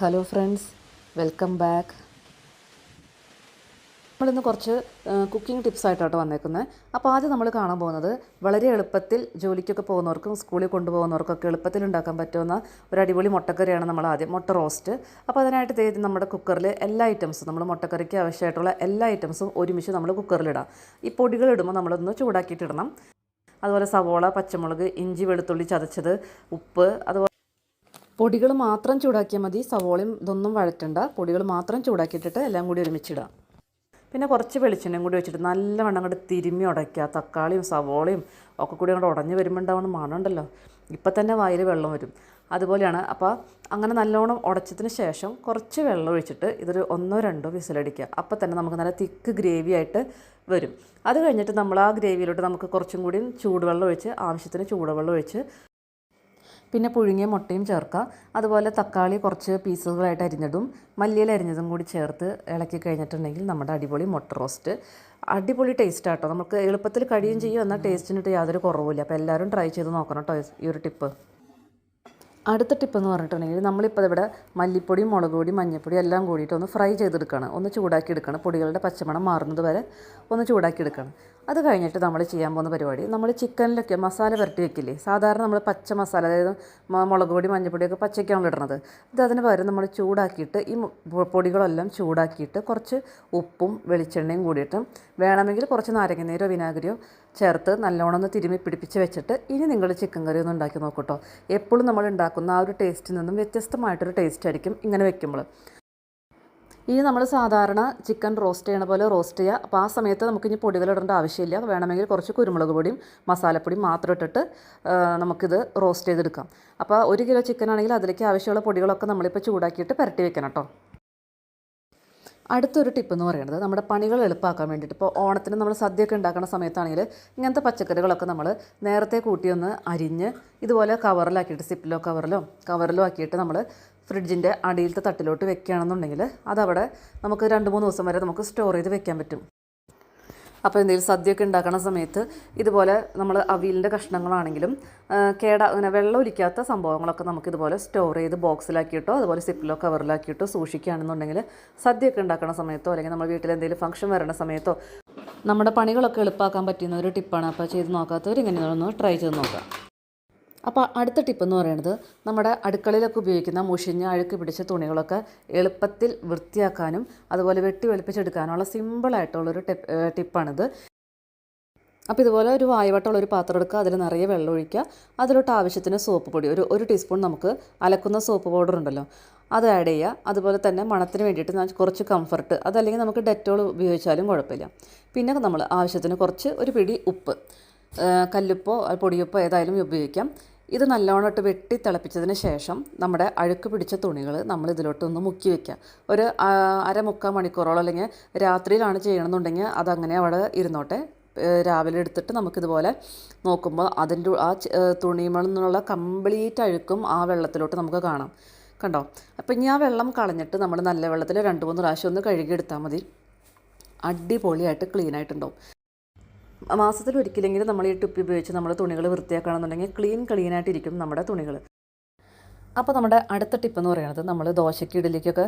Hello friends welcome back നമ്മളിന്ന് കുറച്ച് cooking tips ആയിട്ടാണ് വന്നേക്കുന്നത് അപ്പോൾ ആദ്യം നമ്മൾ കാണാൻ പോകുന്നത് വളരെ എളുപ്പത്തിൽ ജോലിക്കൊക്കെ പോകുന്നവർക്കും സ്കൂളിൽ കൊണ്ടുപോകുന്നവർക്കൊക്കെ എളുപ്പത്തിൽ ഉണ്ടാക്കാൻ പറ്റുന്ന ഒരു അടിപൊളി മുട്ടക്കറിയാണ് നമ്മൾ ആദ്യം മുട്ട റോസ്റ്റ് അപ്പോൾ അതിനായിട്ട് തേതി നമ്മുടെ കുക്കറിൽ എല്ലാ ഐറ്റംസും നമ്മൾ മുട്ടക്കറിക്ക് ആവശ്യമായിട്ടുള്ള എല്ലാ ഐറ്റംസും ഒരുമിച്ച് നമ്മൾ കുക്കറിലിടാം ഈ പൊടികൾ ഇടുമ്പോൾ നമ്മളൊന്ന് ചൂടാക്കിയിട്ടിടണം അതുപോലെ സവോള പച്ചമുളക് ഇഞ്ചി വെളുത്തുള്ളി ചതച്ചത് ഉപ്പ് അതുപോലെ പൊടികൾ മാത്രം ചൂടാക്കിയാൽ മതി. സവോളയും ഇതൊന്നും വഴറ്റണ്ട. പൊടികൾ മാത്രം ചൂടാക്കിയിട്ടിട്ട് എല്ലാം കൂടി ഒരുമിച്ചിടാം. പിന്നെ കുറച്ച് വെളിച്ചെണ്ണയും കൂടി വെച്ചിട്ട് നല്ലവണ്ണം അങ്ങോട്ട് തിരുമ്മി ഉടയ്ക്കുക. തക്കാളിയും സവോളയും ഒക്കെ കൂടി അങ്ങോട്ട് ഉടഞ്ഞ് വരുമ്പോൾ ഉണ്ടാവുന്ന മണമുണ്ടല്ലോ ഇപ്പം തന്നെ വായിൽ വെള്ളം വരും. അതുപോലെയാണ് അപ്പോൾ അങ്ങനെ നല്ലോണം ഉടച്ചതിന് ശേഷം കുറച്ച് വെള്ളം ഒഴിച്ചിട്ട് ഇതൊരു ഒന്നോ രണ്ടോ വിസിലടിക്കുക. അപ്പോൾ തന്നെ നമുക്ക് നല്ല തിക്ക് ഗ്രേവി ആയിട്ട് വരും. അത് കഴിഞ്ഞിട്ട് നമ്മൾ ആ ഗ്രേവിയിലോട്ട് നമുക്ക് കുറച്ചും കൂടി ചൂടുവെള്ളം ഒഴിച്ച് ആവശ്യത്തിന് ചൂടുവെള്ളം ഒഴിച്ച് പിന്നെ പുഴുങ്ങിയ മുട്ടയും ചേർക്കുക. അതുപോലെ തക്കാളി കുറച്ച് പീസുകളായിട്ട് അരിഞ്ഞതും മല്ലിയില അരിഞ്ഞതും കൂടി ചേർത്ത് ഇളക്കി കഴിഞ്ഞിട്ടുണ്ടെങ്കിൽ നമ്മുടെ അടിപൊളി മുട്ട റോസ്റ്റ് അടിപൊളി ടേസ്റ്റ് ആട്ടോ. നമുക്ക് എളുപ്പത്തിൽ കഴിയും ചെയ്യും എന്നാൽ ടേസ്റ്റിനിട്ട് യാതൊരു കുറവുമില്ല. അപ്പോൾ എല്ലാവരും ട്രൈ ചെയ്ത് നോക്കണം കേട്ടോ ഈ ഒരു ടിപ്പ് അടുത്ത ടിപ്പ് എന്ന് പറഞ്ഞിട്ടുണ്ടെങ്കിൽ നമ്മളിപ്പോൾ ഇവിടെ മല്ലിപ്പൊടി മുളക് പൊടി മഞ്ഞൾപ്പൊടി എല്ലാം കൂടിയിട്ട് ഒന്ന് ഫ്രൈ ചെയ്തെടുക്കണം ഒന്ന് ചൂടാക്കി എടുക്കണം പൊടികളുടെ പച്ചമണം മാറുന്നത് വരെ ഒന്ന് ചൂടാക്കി എടുക്കണം അത് കഴിഞ്ഞിട്ട് നമ്മൾ ചെയ്യാൻ പോകുന്ന പരിപാടി നമ്മൾ ചിക്കനിലൊക്കെ മസാല പുരട്ടി വെക്കില്ലേ? സാധാരണ നമ്മൾ പച്ച മസാല അതായത് മുളക് പൊടി മഞ്ഞൾപ്പൊടിയൊക്കെ പച്ചയ്ക്കാണ് ഇടുന്നത്. ഇത് അതിന് പകരം നമ്മൾ ചൂടാക്കിയിട്ട് ഈ പൊടികളെല്ലാം ചൂടാക്കിയിട്ട് കുറച്ച് ഉപ്പും വെളിച്ചെണ്ണയും കൂടിയിട്ട് വേണമെങ്കിൽ കുറച്ച് നാരങ്ങനീരോ വിനാഗിരിയോ ചേർത്ത് നല്ലോണം ഒന്ന് തിരുമ്മി പിടിപ്പിച്ച് വെച്ചിട്ട് ഇനി നിങ്ങൾ ചിക്കൻ കറി ഒന്ന് ഉണ്ടാക്കി നോക്കൂട്ടോ എപ്പോഴും നമ്മൾ ഉണ്ടാക്കുന്ന ആ ഒരു ടേസ്റ്റിൽ നിന്നും വ്യത്യസ്തമായിട്ടൊരു ടേസ്റ്റ് ആയിരിക്കും ഇങ്ങനെ വെക്കുമ്പോൾ. ഇനി നമ്മൾ സാധാരണ ചിക്കൻ റോസ്റ്റ് ചെയ്യണ പോലെ റോസ്റ്റ് ചെയ്യുക അപ്പോൾ ആ സമയത്ത് നമുക്കിനി പൊടികളിടേണ്ട ആവശ്യമില്ല. വേണമെങ്കിൽ കുറച്ച് കുരുമുളക് പൊടിയും മസാലപ്പൊടിയും മാത്രം ഇട്ടിട്ട് നമുക്കിത് റോസ്റ്റ് ചെയ്തെടുക്കാം. അപ്പോൾ ഒരു കിലോ ചിക്കൻ ആണെങ്കിൽ അതിലേക്ക് ആവശ്യമുള്ള പൊടികളൊക്കെ നമ്മളിപ്പോൾ ചൂടാക്കിയിട്ട് പുരട്ടി വെക്കണം കേട്ടോ. അടുത്തൊരു ടിപ്പ് എന്ന് പറയുന്നത് നമ്മുടെ പണികൾ എളുപ്പമാക്കാൻ വേണ്ടിയിട്ട്. ഇപ്പോൾ ഓണത്തിന് നമ്മൾ സദ്യയൊക്കെ ഉണ്ടാക്കുന്ന സമയത്താണെങ്കിൽ ഇങ്ങനത്തെ പച്ചക്കറികളൊക്കെ നമ്മൾ നേരത്തെ കൂട്ടിയൊന്ന് അരിഞ്ഞ് ഇതുപോലെ കവറിലാക്കിയിട്ട് സിപ്പിലോ കവറിലോ കവറിലോ ആക്കിയിട്ട് നമ്മൾ ഫ്രിഡ്ജിന്റെ അടിയിലത്തെ തട്ടിലോട്ട് വെക്കുകയാണെന്നുണ്ടെങ്കിൽ അതവിടെ നമുക്ക് രണ്ട് മൂന്ന് ദിവസം വരെ നമുക്ക് സ്റ്റോർ ചെയ്ത് വെക്കാൻ പറ്റും. അപ്പോൾ എന്തെങ്കിലും സദ്യയൊക്കെ ഉണ്ടാക്കുന്ന സമയത്ത് ഇതുപോലെ നമ്മൾ അവിയലിന്റെ കഷ്ണങ്ങളാണെങ്കിലും കേടാ അങ്ങനെ വെള്ളം ഒലിക്കാത്ത സംഭവങ്ങളൊക്കെ നമുക്ക് ഇതുപോലെ സ്റ്റോർ ചെയ്ത് ബോക്സിലാക്കിയിട്ടോ അതുപോലെ സിപ്പിലോ കവറിലാക്കിയിട്ടോ സൂക്ഷിക്കുകയാണെന്നുണ്ടെങ്കിൽ സദ്യയൊക്കെ ഉണ്ടാക്കുന്ന സമയത്തോ അല്ലെങ്കിൽ നമ്മൾ വീട്ടിൽ എന്തെങ്കിലും ഫംഗ്ഷൻ വരുന്ന സമയത്തോ നമ്മുടെ പണികളൊക്കെ എളുപ്പമാക്കാൻ പറ്റുന്ന ഒരു ടിപ്പാണ് അപ്പോൾ ചെയ്ത് നോക്കാത്തവർ ഇങ്ങനെ ഒന്ന് ട്രൈ ചെയ്ത് നോക്കാം. അപ്പോൾ അടുത്ത ടിപ്പ് എന്ന് പറയുന്നത് നമ്മുടെ അടുക്കളയിലൊക്കെ ഉപയോഗിക്കുന്ന മുഷിഞ്ഞ അഴുക്ക് പിടിച്ച തുണികളൊക്കെ എളുപ്പത്തിൽ വൃത്തിയാക്കാനും അതുപോലെ വെട്ടി വെളുപ്പിച്ചെടുക്കാനുള്ള സിമ്പിളായിട്ടുള്ളൊരു ടിപ്പ് ടിപ്പാണിത്. അപ്പോൾ ഇതുപോലെ ഒരു വായവട്ടമുള്ള ഒരു പാത്രം എടുക്കുക അതിൽ നിറയെ വെള്ളം ഒഴിക്കുക അതിലോട്ട് ആവശ്യത്തിന് സോപ്പ് പൊടി ഒരു ഒരു ടീസ്പൂൺ നമുക്ക് അലക്കുന്ന സോപ്പ് പൗഡർ ഉണ്ടല്ലോ അത് ആഡ് ചെയ്യുക. അതുപോലെ തന്നെ മണത്തിന് വേണ്ടിയിട്ട് കുറച്ച് കംഫർട്ട് അതല്ലെങ്കിൽ നമുക്ക് ഡെറ്റോൾ ഉപയോഗിച്ചാലും കുഴപ്പമില്ല. പിന്നെ നമ്മൾ ആവശ്യത്തിന് കുറച്ച് ഒരു പിടി ഉപ്പ്. കല്ലുപ്പോ പൊടിയുപ്പോ ഏതായാലും ഉപയോഗിക്കാം. ഇത് നല്ലോണം ഇട്ട് വെട്ടി തിളപ്പിച്ചതിന് ശേഷം നമ്മുടെ അഴുക്ക് പിടിച്ച തുണികൾ നമ്മൾ ഇതിലോട്ടൊന്ന് മുക്കി വെക്കുക. ഒരു അരമുക്കാൽ മണിക്കൂറോളം അല്ലെങ്കിൽ രാത്രിയിലാണ് ചെയ്യണമെന്നുണ്ടെങ്കിൽ അതങ്ങനെ അവിടെ ഇരുന്നോട്ടെ. രാവിലെ എടുത്തിട്ട് നമുക്കിതുപോലെ നോക്കുമ്പോൾ അതിന്റെ ആ തുണിമണിൽ നിന്നുള്ള കംപ്ലീറ്റ് അഴുക്കും ആ വെള്ളത്തിലോട്ട് നമുക്ക് കാണാം. കണ്ടോ? അപ്പം ഇനി ആ വെള്ളം കളഞ്ഞിട്ട് നമ്മൾ നല്ല വെള്ളത്തിൽ രണ്ട് മൂന്ന് പ്രാവശ്യം ഒന്ന് കഴുകിയെടുത്താൽ മതി. അടിപൊളിയായിട്ട് ക്ലീൻ ആയിട്ടുണ്ടാവും മാസത്തിൽ ഒരിക്കലെങ്കിലും നമ്മൾ ഈ ടിപ്പ് ഉപയോഗിച്ച് നമ്മൾ തുണികൾ വൃത്തിയാക്കുകയാണെന്നുണ്ടെങ്കിൽ ക്ലീൻ ക്ലീൻ ക്ലീനായിട്ടിരിക്കും നമ്മുടെ തുണികൾ. അപ്പോൾ നമ്മുടെ അടുത്ത ടിപ്പ് എന്ന് പറയുന്നത് നമ്മൾ ദോശയ്ക്ക് ഇഡലിക്കൊക്കെ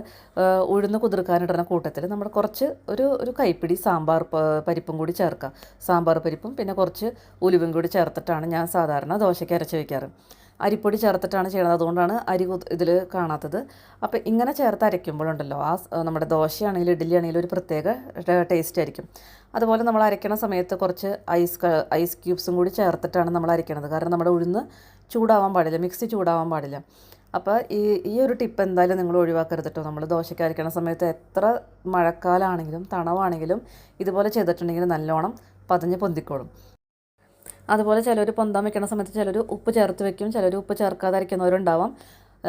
ഉഴുന്ന് കുതിർക്കാനിടുന്ന കൂട്ടത്തിൽ നമ്മൾ കുറച്ച് ഒരു ഒരു കൈപ്പിടി സാമ്പാർ പരിപ്പും കൂടി ചേർക്കുക. സാമ്പാർ പരിപ്പും പിന്നെ കുറച്ച് ഉലുവും കൂടി ചേർത്തിട്ടാണ് ഞാൻ സാധാരണ ദോശയ്ക്ക് അരച്ച് വയ്ക്കാറ് അരിപ്പൊടി ചേർത്തിട്ടാണ് ചെയ്യുന്നത് അതുകൊണ്ടാണ് അരി ഇതിൽ കാണാത്തത്. അപ്പോൾ ഇങ്ങനെ ചേർത്ത് അരയ്ക്കുമ്പോഴുണ്ടല്ലോ ആ നമ്മുടെ ദോശയാണെങ്കിലും ഇഡ്ഡലി ആണെങ്കിലും ഒരു പ്രത്യേക ടേസ്റ്റ് ആയിരിക്കും. അതുപോലെ നമ്മൾ അരയ്ക്കണ സമയത്ത് കുറച്ച് ഐസ് ഐസ് ക്യൂബ്സും കൂടി ചേർത്തിട്ടാണ് നമ്മൾ അരയ്ക്കണത്. കാരണം നമ്മുടെ ഉഴുന്ന് ചൂടാവാൻ പാടില്ല മിക്സി ചൂടാവാൻ പാടില്ല. അപ്പോൾ ഈ ഈ ഒരു ടിപ്പ് എന്തായാലും നിങ്ങൾ ഒഴിവാക്കരുത് കേട്ടോ നമ്മൾ ദോശയ്ക്ക് അരയ്ക്കണ സമയത്ത് എത്ര മഴക്കാലമാണെങ്കിലും തണവാണെങ്കിലും ഇതുപോലെ ചെയ്തിട്ടുണ്ടെങ്കിൽ നല്ലോണം പതഞ്ഞ് പൊന്തിക്കോളും. അതുപോലെ ചിലർ പൊന്താൻ വെക്കുന്ന സമയത്ത് ചിലർ ഉപ്പ് ചേർത്ത് വെക്കും ചിലർ ഉപ്പ് ചേർക്കാതെ അരയ്ക്കുന്നവരുണ്ടാവാം.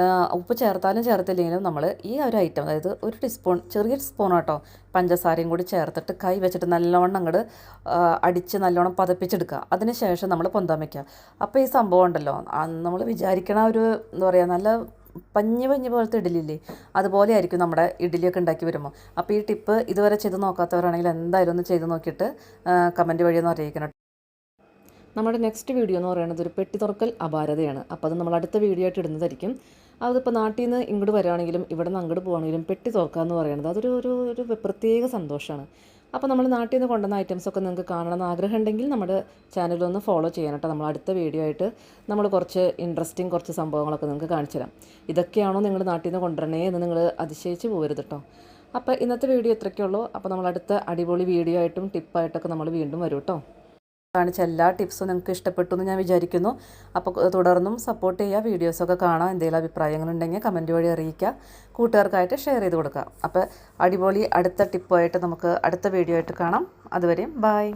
ആ, ഉപ്പ് ചേർത്താലും ചേർത്തില്ലെങ്കിലും നമ്മൾ ഈ ഒരു ഐറ്റം അതായത് ഒരു ടീസ്പൂൺ ചെറിയ സ്പൂൺ കേട്ടോ പഞ്ചസാരയും കൂടി ചേർത്തിട്ട് കൈ വെച്ചിട്ട് നല്ലോണം അങ്ങോട്ട് അടിച്ച് നല്ലോണം പതപ്പിച്ചെടുക്കുക. അതിനുശേഷം നമ്മൾ പൊന്താൻ വെക്കുക. അപ്പോൾ ഈ സംഭവം ഉണ്ടല്ലോ. നമ്മൾ വിചാരിക്കണ ഒരു എന്താ പറയുക നല്ല പഞ്ഞി പഞ്ഞി പോലത്തെ ഇഡലിയില്ലേ അതുപോലെ ആയിരിക്കും നമ്മുടെ ഇഡലിയൊക്കെ ഉണ്ടാക്കി വരുമ്പോൾ. അപ്പോൾ ഈ ടിപ്പ് ഇതുവരെ ചെയ്ത് നോക്കാത്തവരാണെങ്കിൽ എന്തായാലും ഒന്ന് ചെയ്ത് നോക്കിയിട്ട് കമന്റ് വഴി ഒന്ന് അറിയിക്കണം. നമ്മുടെ നെക്സ്റ്റ് വീഡിയോ എന്ന് പറയുന്നത് ഒരു പെട്ടി തുറക്കൽ അപാരതയാണ്. അപ്പോൾ അത് നമ്മൾ അടുത്ത വീഡിയോ ആയിട്ട് ഇടുന്നതായിരിക്കും. അതിപ്പോൾ നാട്ടിൽ നിന്ന് ഇങ്ങോട്ട് വരികയാണെങ്കിലും ഇവിടെ നിന്ന് അങ്ങോട്ട് പോകുകയാണെങ്കിലും പെട്ടി തുറക്കുക എന്ന് പറയുന്നത് അതൊരു ഒരു ഒരു പ്രത്യേക സന്തോഷമാണ്. അപ്പോൾ നമ്മൾ നാട്ടിൽ നിന്ന് കൊണ്ടുവന്ന ഐറ്റംസൊക്കെ നിങ്ങൾക്ക് കാണണമെന്ന് ആഗ്രഹം ഉണ്ടെങ്കിൽ നമ്മുടെ ചാനലൊന്ന് ഫോളോ ചെയ്യണം നമ്മൾ അടുത്ത വീഡിയോ ആയിട്ട് നമ്മൾ കുറച്ച് ഇൻട്രസ്റ്റിംഗ് കുറച്ച് സംഭവങ്ങളൊക്കെ നിങ്ങൾക്ക് കാണിച്ചു തരാം. ഇതൊക്കെയാണോ നിങ്ങൾ നാട്ടിൽ നിന്ന് കൊണ്ടുവരണേ എന്ന് നിങ്ങൾ അതിശയിച്ച് പോകരുത് കേട്ടോ അപ്പോൾ ഇന്നത്തെ വീഡിയോ ഇത്രയ്ക്കുള്ളൂ അപ്പോൾ നമ്മൾ അടുത്ത അടിപൊളി വീഡിയോ ആയിട്ടും ടിപ്പായിട്ടൊക്കെ നമ്മൾ വീണ്ടും വരും കേട്ടോ കാണിച്ച എല്ലാ ടിപ്സും നിങ്ങൾക്ക് ഇഷ്ടപ്പെട്ടു എന്ന് ഞാൻ വിചാരിക്കുന്നു. അപ്പോൾ തുടർന്നും സപ്പോർട്ട് ചെയ്യുക വീഡിയോസൊക്കെ കാണാം എന്തെങ്കിലും അഭിപ്രായങ്ങളുണ്ടെങ്കിൽ കമന്റ് വഴി അറിയിക്കുക കൂട്ടുകാർക്കായിട്ട് ഷെയർ ചെയ്ത് കൊടുക്കുക. അപ്പോൾ അടിപൊളി അടുത്ത ടിപ്പുമായിട്ട് നമുക്ക് അടുത്ത വീഡിയോ ആയിട്ട് കാണാം. അതുവരെയും ബായ്